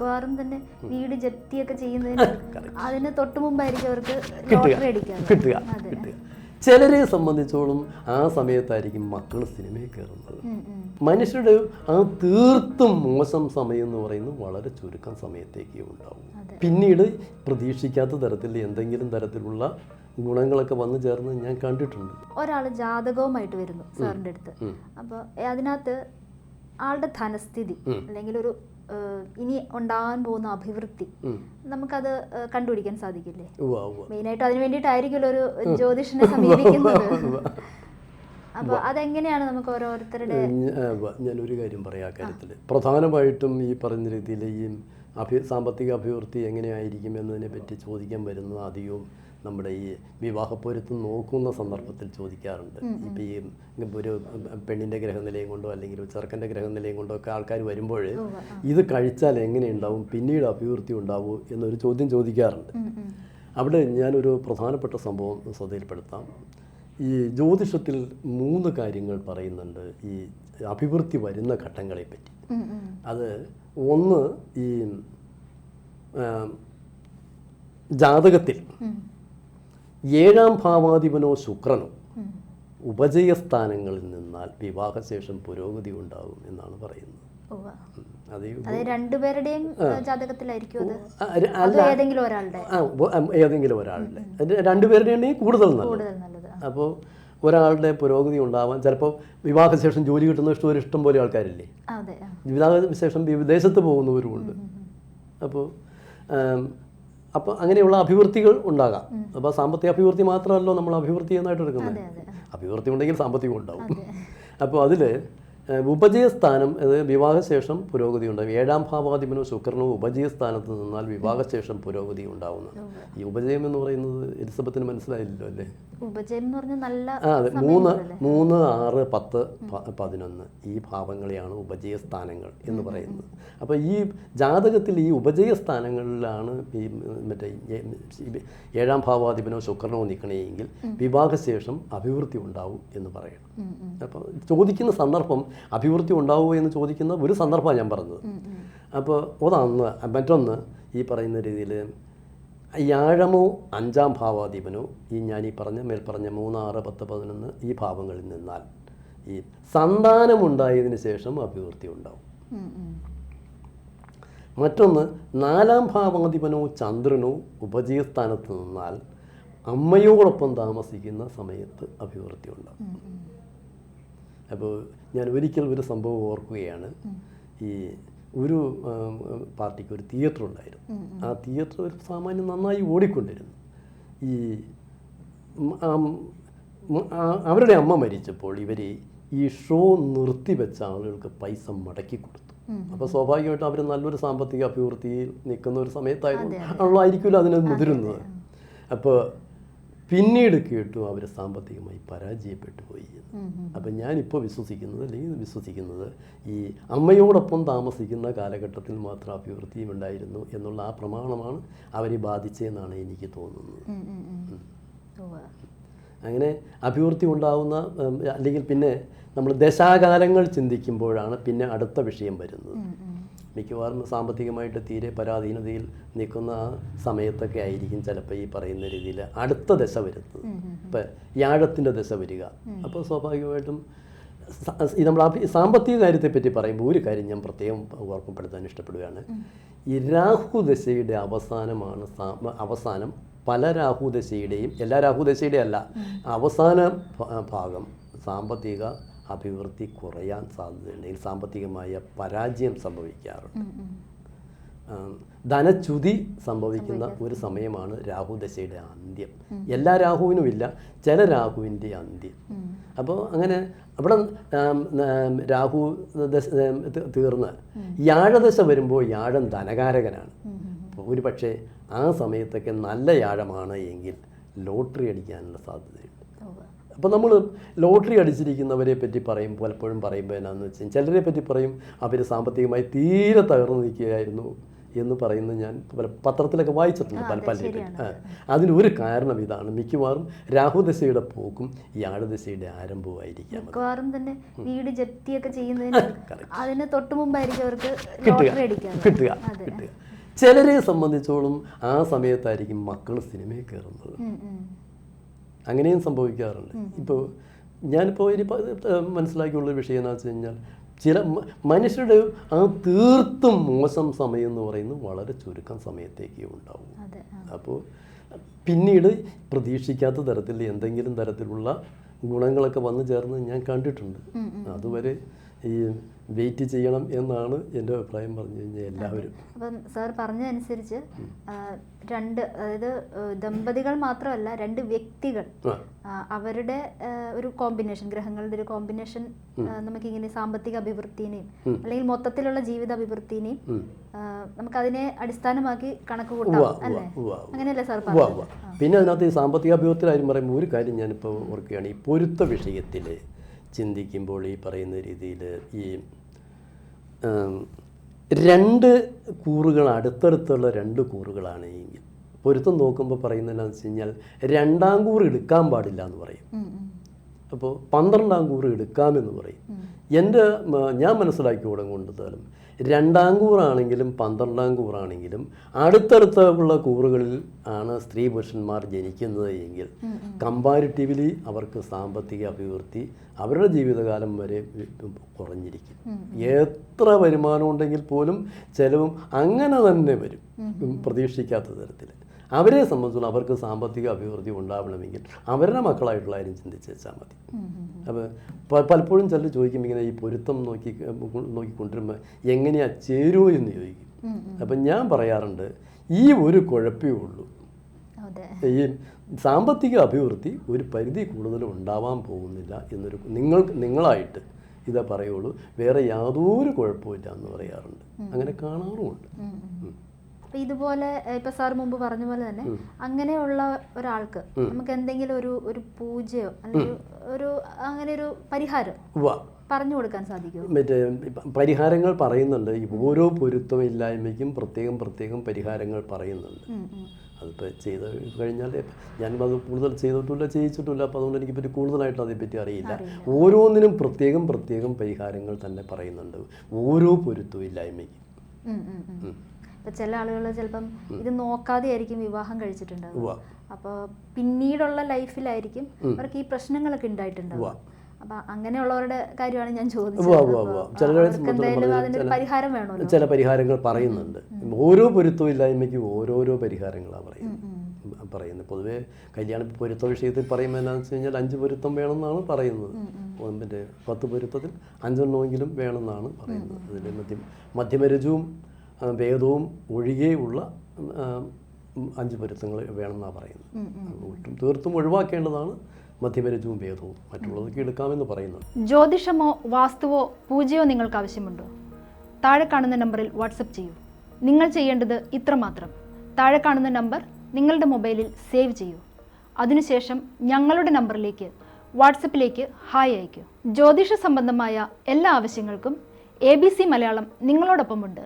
മിക്കവാറും തന്നെ വീട് ജപ്തിയൊക്കെ ചെയ്യുന്നതിന് അതിന് തൊട്ട് മുമ്പായിരിക്കും അവർക്ക് ലോട്ടറി കിട്ടുക. കിട്ടുക. ചിലരെ സംബന്ധിച്ചോളം ആ സമയത്തായിരിക്കും മക്കൾ സിനിമയിൽ കയറുന്നത്. മനുഷ്യരുടെ ആ തീർത്തും മോശം സമയം എന്ന് പറയുന്നത് വളരെ ചുരുക്കം സമയത്തേക്കേ ഉണ്ടാവും. പിന്നീട് പ്രതീക്ഷിക്കാത്ത തരത്തിൽ എന്തെങ്കിലും തരത്തിലുള്ള ഗുണങ്ങളൊക്കെ വന്നു ചേർന്ന് ഞാൻ കണ്ടിട്ടുണ്ട്. ഒരാൾ ജാതകവുമായിട്ട് വരുന്നു സാറിന്റെ അടുത്ത്. അപ്പോൾ അതിനകത്ത് ആളുടെ ധനസ്ഥിതി അല്ലെങ്കിൽ ഒരു ഇനി ഉണ്ടാകാൻ പോകുന്ന അഭിവൃദ്ധി. നമുക്കത് കണ്ടുപിടിക്കാൻ സാധിക്കില്ലേ? മെയിനായിട്ട് അതിന് വേണ്ടിയിട്ടായിരിക്കുമല്ലോ ഒരു ജ്യോതിഷനെ സമീപിക്കുന്നത്. അപ്പോൾ അതെങ്ങനെയാണ് നമുക്ക് ഓരോരുത്തരുടെ ഞാനൊരു കാര്യം പറയാം ആ കാര്യത്തിൽ പ്രധാനമായിട്ടും ഈ പറഞ്ഞ രീതിയിൽ ഈ അഭി സാമ്പത്തിക അഭിവൃദ്ധി എങ്ങനെയായിരിക്കും എന്നതിനെ പറ്റി ചോദിക്കാൻ വരുന്നത് അധികവും നമ്മുടെ ഈ വിവാഹപ്പൊരുത്തം നോക്കുന്ന സന്ദർഭത്തിൽ ചോദിക്കാറുണ്ട്. ഇപ്പം ഈ ഒരു പെണ്ണിന്റെ ഗ്രഹനിലയം കൊണ്ടോ അല്ലെങ്കിൽ ഒരു ചെറുക്കന്റെ ഗ്രഹനിലയം കൊണ്ടോ ഒക്കെ ആൾക്കാർ വരുമ്പോൾ ഇത് കഴിച്ചാൽ എങ്ങനെയുണ്ടാവും? പിന്നീട് അഭിവൃദ്ധി ഉണ്ടാവൂ എന്നൊരു ചോദ്യം ചോദിക്കാറുണ്ട്. അവിടെ ഞാനൊരു പ്രധാനപ്പെട്ട സംഭവം ശ്രദ്ധയിൽപ്പെടുത്താം. ഈ ജ്യോതിഷത്തിൽ മൂന്ന് കാര്യങ്ങൾ പറയുന്നുണ്ട് ഈ അഭിവൃദ്ധി വരുന്ന ഘട്ടങ്ങളെ പറ്റി ഉം, ഉം. അത് ഒന്ന് ഈ ജാതകത്തിൽ ഏഴാം ഭാവാധിപനോ ശുക്രനോ ഉപജയ ഉപജയസ്ഥാനങ്ങളിൽ നിന്നാൽ വിവാഹശേഷം പുരോഗതി ഉണ്ടാകും എന്നാണ് പറയുന്നത്. രണ്ടുപേരുടെയും ജാതകത്തിലായിരിക്കും ഏതെങ്കിലും ഒരാളുടെ. രണ്ടുപേരുടെയും കൂടുതൽ നല്ലത്. അപ്പോൾ ഒരാളുടെ പുരോഗതി ഉണ്ടാവാൻ ചിലപ്പോൾ വിവാഹശേഷം ജോലി കിട്ടുന്ന ഇഷ്ടം ഒരു ഇഷ്ടം പോലെ ആൾക്കാരില്ലേ. വിവാഹശേഷം വിദേശത്ത് പോകുന്നവരുമുണ്ട്. അപ്പോൾ അപ്പോൾ അങ്ങനെയുള്ള അഭിവൃദ്ധികൾ ഉണ്ടാകാം. അപ്പോൾ സാമ്പത്തിക അഭിവൃദ്ധി മാത്രമല്ലോ നമ്മൾ അഭിവൃദ്ധി എന്നായിട്ട് എടുക്കുന്നത്. അഭിവൃദ്ധി ഉണ്ടെങ്കിൽ സാമ്പത്തികം ഉണ്ടാവും. അപ്പോൾ അതിൽ ഉപജയസ്ഥാനം അത് വിവാഹശേഷം പുരോഗതി ഉണ്ടാകും ഏഴാം ഭാവാധിപനോ ശുക്രനോ ഉപജയസ്ഥാനത്ത് നിന്നാൽ വിവാഹശേഷം പുരോഗതി ഉണ്ടാവുന്നത് ഈ ഉപജയം എന്ന് പറയുന്നത് എലിസബത്തിന് മനസ്സിലായില്ലല്ലോ അല്ലേ? ഉപജയം എന്ന് പറഞ്ഞാൽ നല്ല ആ അതെ. മൂന്ന് മൂന്ന് ആറ് പത്ത് പതിനൊന്ന് ഈ ഭാവങ്ങളെയാണ് ഉപജയസ്ഥാനങ്ങൾ എന്ന് പറയുന്നത്. അപ്പോൾ ഈ ജാതകത്തിൽ ഈ ഉപജയസ്ഥാനങ്ങളിലാണ് ഈ മറ്റേ ഏഴാം ഭാവാധിപനോ ശുക്രനോ നിൽക്കണമെങ്കിൽ വിവാഹശേഷം അഭിവൃദ്ധി ഉണ്ടാവും എന്ന് പറയണം. അപ്പോൾ ചോദിക്കുന്ന സന്ദർഭം അഭിവൃദ്ധി ഉണ്ടാവുമോ എന്ന് ചോദിക്കുന്ന ഒരു സന്ദർഭമാണ് ഞാൻ പറഞ്ഞത്. അപ്പോൾ അതൊന്ന് മറ്റൊന്ന് ഈ പറയുന്ന രീതിയിൽ വ്യാഴമോ അഞ്ചാം ഭാവാധിപനോ ഈ ഞാൻ ഈ പറഞ്ഞ മേൽപ്പറഞ്ഞ മൂന്നാറ് മൂന്ന് ആറ് പത്ത് പതിനൊന്ന് ഈ ഭാവങ്ങളിൽ നിന്നാൽ ഈ സന്താനമുണ്ടായതിനു ശേഷം അഭിവൃദ്ധി ഉണ്ടാവും. മറ്റൊന്ന് നാലാം ഭാവാധിപനോ ചന്ദ്രനോ ഉപജീവസ്ഥാനത്ത് നിന്നാൽ അമ്മയോടൊപ്പം താമസിക്കുന്ന സമയത്ത് അഭിവൃദ്ധി ഉണ്ടാവും. അപ്പോൾ ഞാൻ ഒരിക്കൽ ഒരു സംഭവം ഓർക്കുകയാണ്. ഈ ഒരു പാർട്ടിക്ക് ഒരു തിയേറ്റർ ഉണ്ടായിരുന്നു. ആ തിയേറ്റർ ഒരു സാമാന്യം നന്നായി ഓടിക്കൊണ്ടിരുന്നു. ഈ അവരുടെ അമ്മ മരിച്ചപ്പോൾ ഇവർ ഈ ഷോ നിർത്തിവെച്ച ആളുകൾക്ക് പൈസ മടക്കി കൊടുത്തു. അപ്പൊ അപ്പോൾ സ്വാഭാവികമായിട്ടും അവർ നല്ലൊരു സാമ്പത്തിക അഭിവൃദ്ധിയിൽ നിൽക്കുന്ന ഒരു സമയത്തായിരുന്നു ആണല്ലോ അതിനെ മുതിരുന്നത്. അപ്പോൾ പിന്നീട് കേട്ടു അവർ സാമ്പത്തികമായി പരാജയപ്പെട്ടു പോയി എന്ന്. അപ്പം ഞാനിപ്പോൾ വിശ്വസിക്കുന്നത് അല്ലെങ്കിൽ വിശ്വസിക്കുന്നത് ഈ അമ്മയോടൊപ്പം താമസിക്കുന്ന കാലഘട്ടത്തിൽ മാത്രം അഭിവൃദ്ധിയും ഉണ്ടായിരുന്നു എന്നുള്ള ആ പ്രമാണമാണ് അവരെ ബാധിച്ചതെന്നാണ് എനിക്ക് തോന്നുന്നത്. അങ്ങനെ അഭിവൃദ്ധി ഉണ്ടാവുന്ന അല്ലെങ്കിൽ പിന്നെ നമ്മൾ ദശാകാലങ്ങൾ ചിന്തിക്കുമ്പോഴാണ് പിന്നെ അടുത്ത വിഷയം വരുന്നത്. മിക്കവാറും സാമ്പത്തികമായിട്ട് തീരെ പരാധീനതയിൽ നിൽക്കുന്ന ആ സമയത്തൊക്കെ ആയിരിക്കും ചിലപ്പോൾ ഈ പറയുന്ന രീതിയിൽ അടുത്ത ദശ വരുന്നത്. ഇപ്പം വ്യാഴത്തിന്റെ ദശ വരിക. അപ്പോൾ സ്വാഭാവികമായിട്ടും ഈ നമ്മൾ ആ സാമ്പത്തിക കാര്യത്തെപ്പറ്റി പറയുമ്പോൾ ഒരു കാര്യം ഞാൻ പ്രത്യേകം ഓർമ്മപ്പെടുത്താൻ ഇഷ്ടപ്പെടുകയാണ്. ഈ രാഹുദശയുടെ അവസാനമാണ് അവസാനം പല രാഹുദശയുടെയും എല്ലാ രാഹുദശയുടെയും അല്ല അവസാന ഭാഗം സാമ്പത്തിക അഭിവൃദ്ധി കുറയാൻ സാധ്യതയുണ്ടെങ്കിൽ സാമ്പത്തികമായ പരാജയം സംഭവിക്കാറുണ്ട്. ധനച്യുതി സംഭവിക്കുന്ന ഒരു സമയമാണ് രാഹു ദശയുടെ അന്ത്യം. എല്ലാ രാഹുവിനും ഇല്ല ചില രാഹുവിന്റെ അന്ത്യം. അപ്പോൾ അങ്ങനെ അവിടെ രാഹു ദശ തീർന്ന്. യാഴദശ വരുമ്പോൾ യാഴം ധനകാരകനാണ്. ഒരു പക്ഷേ ആ സമയത്തൊക്കെ നല്ല യാഴമാണ് എങ്കിൽ ലോട്ടറി അടിക്കാനുള്ള സാധ്യതയുണ്ട്. അപ്പോൾ നമ്മൾ ലോട്ടറി അടിച്ചിരിക്കുന്നവരെ പറ്റി പറയും പലപ്പോഴും പറയുമ്പോൾ എന്നാന്ന് വെച്ചാൽ ചിലരെ പറ്റി പറയും അവർ സാമ്പത്തികമായി തീരെ തകർന്നു നിൽക്കുകയായിരുന്നു എന്ന് പറയുന്നത് ഞാൻ പല പത്രത്തിലൊക്കെ വായിച്ചിട്ടുണ്ട് പല പല പറ്റി. അതിനൊരു കാരണം ഇതാണ്. മിക്കവാറും രാഹുദശയുടെ പോക്കും ഈ ആടുദശയുടെ ആരംഭവുമായിരിക്കാം. മിക്കവാറും തന്നെ വീട് ജപ്തിയൊക്കെ ചെയ്യുന്നതിന്. അതിന് തൊട്ട് മുമ്പായിരിക്കും അവർക്ക് കിട്ടുക കിട്ടുക കിട്ടുക. ചിലരെ സംബന്ധിച്ചോളം ആ സമയത്തായിരിക്കും മക്കൾ സിനിമയിൽ കയറുന്നത്. അങ്ങനെയും സംഭവിക്കാറുണ്ട്. ഇപ്പോൾ ഞാനിപ്പോൾ ഇനി മനസ്സിലാക്കിയുള്ള വിഷയം എന്ന് വെച്ച് കഴിഞ്ഞാൽ ചില മനുഷ്യരുടെ ആ തീർത്തും മോശം സമയം എന്ന് പറയുന്നത് വളരെ ചുരുക്കം സമയത്തേക്കേ ഉണ്ടാവും. അപ്പോൾ പിന്നീട് പ്രതീക്ഷിക്കാത്ത തരത്തിൽ എന്തെങ്കിലും തരത്തിലുള്ള ഗുണങ്ങളൊക്കെ വന്നു ചേർന്ന് ഞാൻ കണ്ടിട്ടുണ്ട്. അതുവരെ ഈ വെയിറ്റ് ചെയ്യണം എന്നാണ് എന്റെ അഭിപ്രായം പറഞ്ഞു കഴിഞ്ഞാൽ എല്ലാവരും. അപ്പം സാർ പറഞ്ഞതനുസരിച്ച് രണ്ട് അതായത് ദമ്പതികൾ മാത്രമല്ല രണ്ട് വ്യക്തികൾ അവരുടെ ഒരു കോമ്പിനേഷൻ ഗ്രഹങ്ങളുടെ ഒരു കോമ്പിനേഷൻ നമുക്കിങ്ങനെ സാമ്പത്തിക അഭിവൃദ്ധിനെയും അല്ലെങ്കിൽ മൊത്തത്തിലുള്ള ജീവിത അഭിവൃദ്ധിനെയും നമുക്കതിനെ അടിസ്ഥാനമാക്കി കണക്ക് കൂട്ടാം അല്ലേ. അങ്ങനെയല്ലേ സാർ. പിന്നെ അതിനകത്ത് ഈ സാമ്പത്തിക അഭിവൃദ്ധി കാര്യം പറയുമ്പോൾ ഒരു കാര്യം ഞാനിപ്പോൾ ഓർക്കുകയാണ്. ഈ പൊരുത്ത വിഷയത്തിൽ ചിന്തിക്കുമ്പോൾ ഈ പറയുന്ന രീതിയിൽ ഈ രണ്ട് കൂറുകൾ അടുത്തടുത്തുള്ള രണ്ട് കൂറുകളാണ് ഈ പൊരുത്തം നോക്കുമ്പോൾ പറയുന്നത് എന്താണെന്ന് വെച്ച് കഴിഞ്ഞാൽ രണ്ടാം കൂറ് എടുക്കാൻ പാടില്ല എന്ന് പറയും. അപ്പോൾ പന്ത്രണ്ടാം കൂറ് എടുക്കാമെന്ന് പറയും. എന്റെ ഞാൻ മനസ്സിലാക്കി കൊടുത്തോളം രണ്ടാം കൂറാണെങ്കിലും പന്ത്രണ്ടാം കൂറാണെങ്കിലും അടുത്തടുത്തുള്ള കൂറുകളിൽ ആണ് സ്ത്രീ പുരുഷന്മാർ ജനിക്കുന്നത് എങ്കിൽ കമ്പാരിറ്റീവ്ലി അവർക്ക് സാമ്പത്തിക അഭിവൃദ്ധി അവരുടെ ജീവിതകാലം വരെ കുറഞ്ഞിരിക്കും. എത്ര വരുമാനം ഉണ്ടെങ്കിൽ പോലും ചിലവും അങ്ങനെ തന്നെ വരും. പ്രതീക്ഷിക്കാത്ത തരത്തിൽ. അവരെ സംബന്ധിച്ചുള്ള അവർക്ക് സാമ്പത്തിക അഭിവൃദ്ധി ഉണ്ടാവണമെങ്കിൽ അവരുടെ മക്കളായിട്ടുള്ള കാര്യം ചിന്തിച്ച് വെച്ചാൽ മതി. അപ്പോൾ പലപ്പോഴും ചിലർ ചോദിക്കും ഇങ്ങനെ ഈ പൊരുത്തം നോക്കി നോക്കിക്കൊണ്ടിരുമ്പോൾ എങ്ങനെയാ ചേരുമോ എന്ന് ചോദിക്കും. അപ്പം ഞാൻ പറയാറുണ്ട് ഈ ഒരു കുഴപ്പമേ ഉള്ളൂ. ഈ സാമ്പത്തിക അഭിവൃദ്ധി ഒരു പരിധി കൂടുതൽ ഉണ്ടാവാൻ പോകുന്നില്ല എന്നൊരു നിങ്ങൾ നിങ്ങളായിട്ട് ഇതേ പറയുള്ളൂ. വേറെ യാതൊരു കുഴപ്പമില്ല എന്ന് പറയാറുണ്ട്. അങ്ങനെ കാണാറുമുണ്ട്. അപ്പൊ ഇതുപോലെ ഇപ്പൊ സാർ മുമ്പ് പറഞ്ഞ പോലെ തന്നെ അങ്ങനെയുള്ള ഒരാൾക്ക് നമുക്ക് എന്തെങ്കിലും ഒരു ഒരു പൂജയോ അല്ലെങ്കിൽ ഒരു അങ്ങനെ ഒരു പരിഹാരം പറഞ്ഞു കൊടുക്കാൻ സാധിക്കും മറ്റേ പരിഹാരങ്ങൾ പറയുന്നുണ്ട്. ഓരോ പൊരുത്തമില്ലായ്മയ്ക്കും പ്രത്യേകം പ്രത്യേകം പരിഹാരങ്ങൾ പറയുന്നുണ്ട്. അതിപ്പോൾ ചെയ്ത് കഴിഞ്ഞാൽ ഞാനും അത് കൂടുതൽ ചെയ്തിട്ടില്ല ചെയ്യിച്ചിട്ടില്ല. അപ്പോൾ അതുകൊണ്ട് എനിക്ക് പറ്റി കൂടുതലായിട്ട് അതേപ്പറ്റി അറിയില്ല. ഓരോന്നിനും പ്രത്യേകം പ്രത്യേകം പരിഹാരങ്ങൾ തന്നെ പറയുന്നുണ്ട്. ഓരോ പൊരുത്തമില്ലായ്മയ്ക്കും. ഇപ്പൊ ചില ആളുകൾ ചിലപ്പം ഇത് നോക്കാതെ ആയിരിക്കും വിവാഹം കഴിച്ചിട്ടുണ്ടാവുക. അപ്പൊ അപ്പോൾ പിന്നീടുള്ള ലൈഫിലായിരിക്കും അവർക്ക് ഈ പ്രശ്നങ്ങളൊക്കെ ഉണ്ടായിട്ടുണ്ടാവുക. അങ്ങനെയുള്ളവരുടെ കാര്യമാണ് ഞാൻ ചോദിച്ചത്. ചില- പരിഹാരങ്ങൾ പറയുന്നുണ്ട്. ഓരോ പൊരുത്തമില്ലായ്മയ്ക്കും ഓരോരോ പരിഹാരങ്ങളാണ് പറയുന്നത്. പറയുന്നത്. പൊതുവെ കല്യാണ പൊരുത്ത വിഷയത്തിൽ പറയുമ്പോൾ എന്താണെന്ന് വെച്ച് കഴിഞ്ഞാൽ അഞ്ച് പൊരുത്തം വേണമെന്നാണ് പറയുന്നത്. മറ്റേ പത്ത് പൊരുത്തത്തിൽ അഞ്ചെണ്ണമെങ്കിലും വേണമെന്നാണ് പറയുന്നത്. അതിൽ മധ്യ മധ്യമരജവും ഭേദവും ഒഴികെയുള്ള അഞ്ച് പൊരുത്തങ്ങൾ വേണമെന്നാണ് പറയുന്നത്. ഒട്ടും തീർത്തും ഒഴിവാക്കേണ്ടതാണ് മധ്യമരജവും ഭേദവും മറ്റുള്ളതൊക്കെ എടുക്കാമെന്ന് പറയുന്നുണ്ട് ജ്യോതിഷമോ വാസ്തുവോ പൂജയോ നിങ്ങൾക്ക് ആവശ്യമുണ്ടോ? താഴെ കാണുന്ന നമ്പറിൽ വാട്സപ്പ് ചെയ്യൂ. നിങ്ങൾ ചെയ്യേണ്ടത് ഇത്ര മാത്രം. താഴെ കാണുന്ന നമ്പർ നിങ്ങളുടെ മൊബൈലിൽ സേവ് ചെയ്യൂ. അതിനുശേഷം ഞങ്ങളുടെ നമ്പറിലേക്ക് വാട്സപ്പിലേക്ക് ഹായ് അയയ്ക്കൂ. ജ്യോതിഷ സംബന്ധമായ എല്ലാ ആവശ്യങ്ങൾക്കും എ ബി സി മലയാളം നിങ്ങളോടൊപ്പമുണ്ട്.